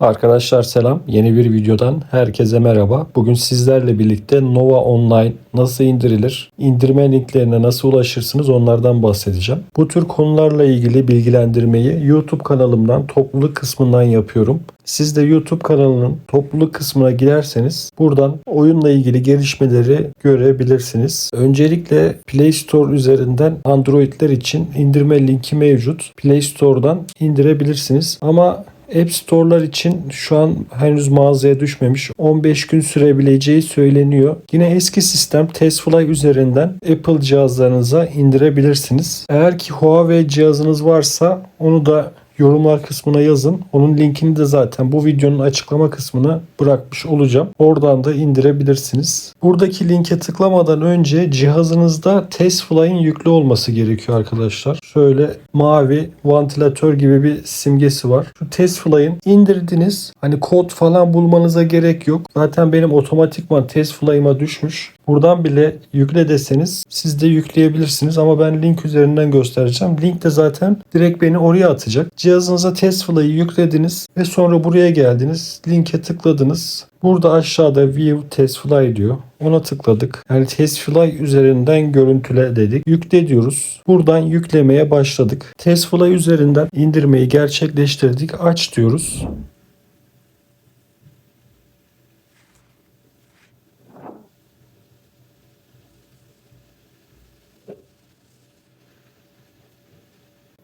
Arkadaşlar selam. Yeni bir videodan herkese merhaba. Bugün sizlerle birlikte Nova Online nasıl indirilir, indirme linklerine nasıl ulaşırsınız onlardan bahsedeceğim. Bu tür konularla ilgili bilgilendirmeyi YouTube kanalımdan topluluk kısmından yapıyorum. Siz de YouTube kanalının topluluk kısmına girerseniz buradan oyunla ilgili gelişmeleri görebilirsiniz. Öncelikle Play Store üzerinden Androidler için indirme linki mevcut. Play Store'dan indirebilirsiniz ama App Store'lar için şu an henüz mağazaya düşmemiş. 15 gün sürebileceği söyleniyor. Yine eski sistem Testfly üzerinden Apple cihazlarınıza indirebilirsiniz. Eğer ki Huawei cihazınız varsa onu da yorumlar kısmına yazın. Onun linkini de zaten bu videonun açıklama kısmına bırakmış olacağım. Oradan da indirebilirsiniz. Buradaki linke tıklamadan önce cihazınızda Testfly'in yüklü olması gerekiyor arkadaşlar. Şöyle mavi vantilatör gibi bir simgesi var. Şu Testfly'in indirdiniz. Hani kod falan bulmanıza gerek yok. Zaten benim otomatikman Testfly'ıma düşmüş. Buradan bile yükle deseniz siz de yükleyebilirsiniz ama ben link üzerinden göstereceğim. Link de zaten direkt beni oraya atacak. Cihazınıza Testfly'ı yüklediniz ve sonra buraya geldiniz. Linke tıkladınız. Burada aşağıda View Testfly diyor. Ona tıkladık. Yani Testfly üzerinden görüntüle dedik. Yükle diyoruz. Buradan yüklemeye başladık. Testfly üzerinden indirmeyi gerçekleştirdik. Aç diyoruz.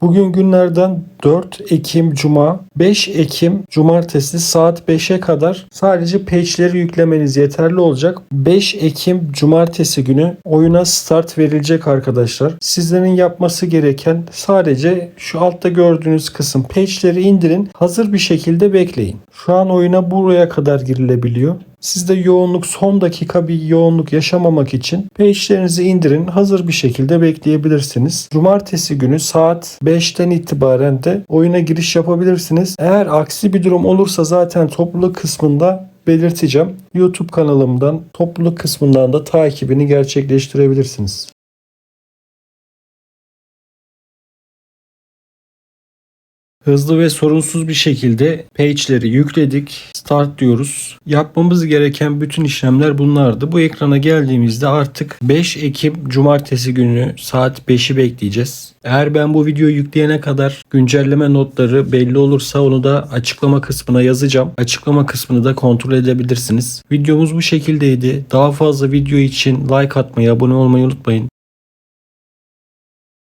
Bugün günlerden 4 Ekim Cuma, 5 Ekim Cumartesi saat 5'e kadar sadece patchleri yüklemeniz yeterli olacak. 5 Ekim Cumartesi günü oyuna start verilecek arkadaşlar. Sizlerin yapması gereken sadece şu altta gördüğünüz kısım patchleri indirin. Hazır bir şekilde bekleyin. Şu an oyuna buraya kadar girilebiliyor. Siz de yoğunluk son dakika bir yoğunluk yaşamamak için patchlerinizi indirin. Hazır bir şekilde bekleyebilirsiniz. Cumartesi günü saat 5'ten itibaren de oyuna giriş yapabilirsiniz. Eğer aksi bir durum olursa zaten topluluk kısmında belirteceğim. YouTube kanalımdan topluluk kısmından da takibini gerçekleştirebilirsiniz. Hızlı ve sorunsuz bir şekilde page'leri yükledik. Start diyoruz. Yapmamız gereken bütün işlemler bunlardı. Bu ekrana geldiğimizde artık 5 Ekim Cumartesi günü saat 5'i bekleyeceğiz. Eğer ben bu videoyu yükleyene kadar güncelleme notları belli olursa onu da açıklama kısmına yazacağım. Açıklama kısmını da kontrol edebilirsiniz. Videomuz bu şekildeydi. Daha fazla video için like atmayı, abone olmayı unutmayın.